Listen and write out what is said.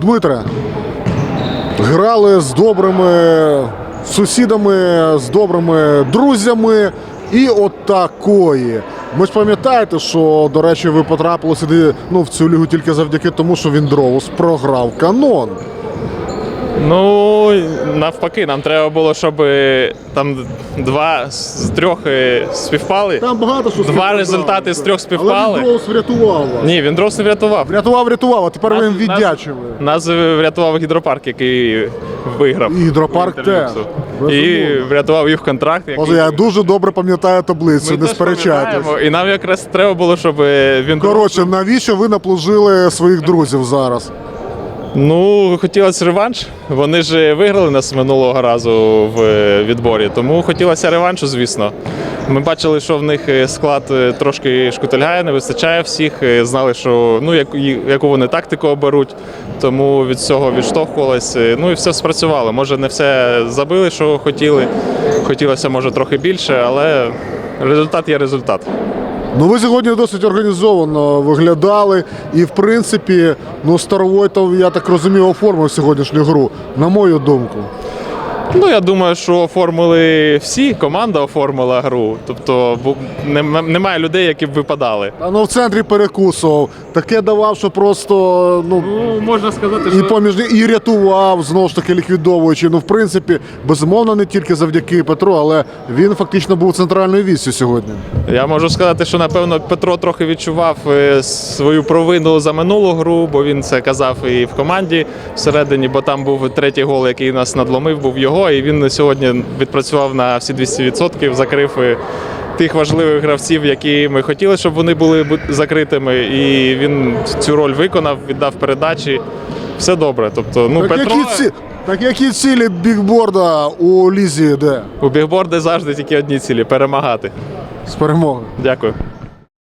Дмитре, грали з добрими сусідами, з добрими друзями. І от такої. Ви ж пам'ятаєте, що, до речі, ви потрапили сюди ну, в цю лігу тільки завдяки тому, що він Дроус програв канон. Ну, навпаки, нам треба було, щоб е, там два з трьох е, співпали. Там багато що Два співпадало. результати з трьох Але співпали. він Дроус врятував вас. Ні, він не врятував. Врятував, врятував, а тепер ви їм Нас- віддячили. Нас врятував гідропарк, який виграв. І гідропарк Інтерміксу. теж. І Безумовно. врятував їх контракт. Який... Боже, я дуже добре пам'ятаю таблицю, Ми не теж сперечайтесь. пам'ятаємо, І нам якраз треба було, щоб е, він Коротше, навіщо ви наплужили своїх друзів зараз? Ну, хотілося реванш. Вони ж виграли нас минулого разу в е, відборі, тому хотілося реваншу, звісно. Ми бачили, що в них е, склад е, трошки шкутильгає, не вистачає всіх. Знали, що ну яку, вони тактику оберуть, тому від цього відштовхувалися. е, Ну і все спрацювало. Може, не все забили, що хотіли. Хотілося, може, трохи більше, але результат є результат. Ну ви сьогодні досить організовано виглядали, і в принципі, ну Старовойтов, я так розумію, оформив сьогоднішню гру, на мою думку. Ну, я думаю, що оформили всі, команда оформила гру. Тобто немає людей, які б випадали. А ну в центрі перекусував, таке давав, що просто ну. Ну, можна сказати, І поміж і рятував знову ж таки ліквідовуючи. Ну, в принципі, безумовно, не тільки завдяки Петру, але він фактично був центральною віссю сьогодні. Я можу сказати, що напевно Петро трохи відчував е, свою провину за минулу гру, бо він це казав і в команді всередині, бо там був третій гол, який нас надломив, був його. І він сьогодні відпрацював на всі 200%, закрив е, тих важливих гравців, які ми хотіли, щоб вони були закритими. І він цю роль виконав, віддав передачі. Все добре. Тобто, ну Так, Петро які, ці... так які цілі бікборда у Лізі де? у бігборди завжди тільки одні цілі перемагати. З перемоги. Дякую.